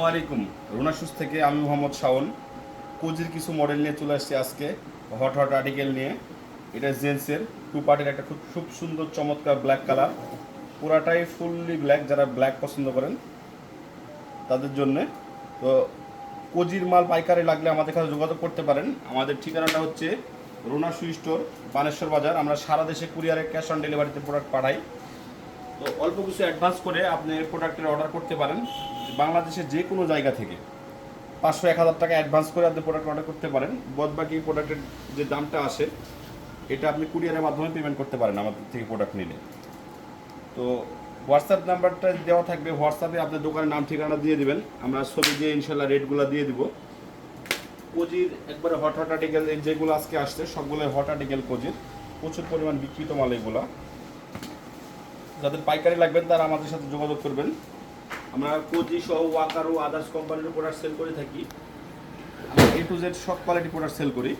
আসসালামু আলাইকুম। রুনাশুস থেকে আমি মোহাম্মদ শাওন। কোজির কিছু মডেল নিয়ে চলে আসছি আজকে। হট হট আর্টিকেল নিয়ে। এটা জেন্টসের। টু পার্টের একটা খুব খুব সুন্দর, চমৎকার ব্ল্যাক কালার পুরাটাই ফুললি ব্ল্যাক যারা ব্ল্যাক পছন্দ করেন, তাদের জন্যে। তো কোজির মাল পাইকারি লাগলে আমাদের কাছে যোগাযোগ করতে পারেন। আমাদের ঠিকানাটা হচ্ছে রুনা সুই স্টোর বানেশ্বর বাজার। আমরা সারা দেশে কুরিয়ারে ক্যাশ অন ডেলিভারিতে প্রোডাক্ট পাঠাই। অল্প কিছু অ্যাডভান্স করে আপনি প্রোডাক্টের অর্ডার করতে পারেন। বাংলাদেশের যে কোনো জায়গা থেকে। পাঁচশো এক হাজার টাকা অ্যাডভান্স করে আপনি প্রোডাক্ট অর্ডার করতে পারেন। বাদ বাকি প্রোডাক্টের যে দামটা আসে, এটা আপনি কুরিয়ারের মাধ্যমে পেমেন্ট করতে পারেন আমাদের থেকে প্রোডাক্ট নিলে। তো হোয়াটসঅ্যাপ নাম্বারটা দেওয়া থাকবে। হোয়াটসঅ্যাপে আপনার দোকানের নাম, ঠিকানা দিয়ে দেবেন। আমরা ছবি দিয়ে ইনশাল্লাহ রেটগুলো দিয়ে দিব। কোজির একবারে হট হট আর্টিকেল যেগুলো আজকে আসছে সবগুলো হট আর্টিকেল কোজির। প্রচুর পরিমাণ বিক্রিত মাল এগুলো। যাদের পাইকারি লাগবেন তারা আমাদের সাথে যোগাযোগ করবেন। আমরা কোজি সহ ওয়াকার ও আদার্স কোম্পানির প্রোডাক্ট সেল করে থাকি। আমরা এ টু জেড সব কোয়ালিটি প্রোডাক্ট সেল করি।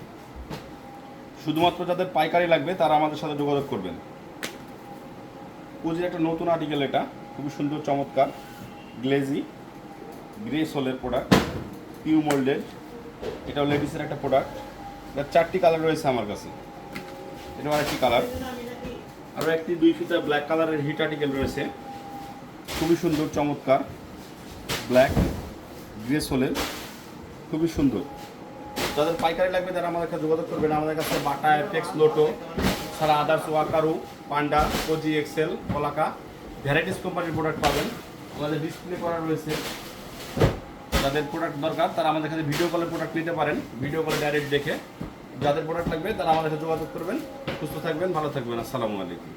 শুধুমাত্র যাদের পাইকারি লাগবে তারা আমাদের সাথে যোগাযোগ করবেন। কোজির একটা নতুন আর্টিকেল এটা, খুবই সুন্দর, চমৎকার গ্লেজি গ্রে সোলের প্রোডাক্ট পিউ মোল্ডেড এটাও লেডিসের একটা প্রোডাক্ট এটার চারটি কালার রয়েছে আমার কাছে। এটাও আরেকটি কালার আরও একটি দুই ফিতা ব্ল্যাক কালারের হিট আর্টিকেল রয়েছে। খুবই সুন্দর, চমৎকার। ব্ল্যাক গ্রে সোলের খুবই সুন্দর। যাদের পাইকারি লাগবে তারা আমাদের কাছে যোগাযোগ করবেন। আমাদের কাছে বাটা এফেক্স লোটো ছাড়া others Walkaroo, Panda, Cozy, Excel কলাকা varieties কোম্পানির প্রোডাক্ট পাবেন। আমাদের ডিসপ্লে করা রয়েছে। যাদের প্রোডাক্ট দরকার তারা আমাদের কাছে ভিডিও কলের প্রোডাক্ট নিতে পারেন। ভিডিও কলে ডাইরেক্ট দেখে যাদের প্রোডাক্ট লাগবে তারা আমাদের সাথে যোগাযোগ করবেন। সুস্থ থাকবেন ভালো থাকবেন। আসসালামু আলাইকুম।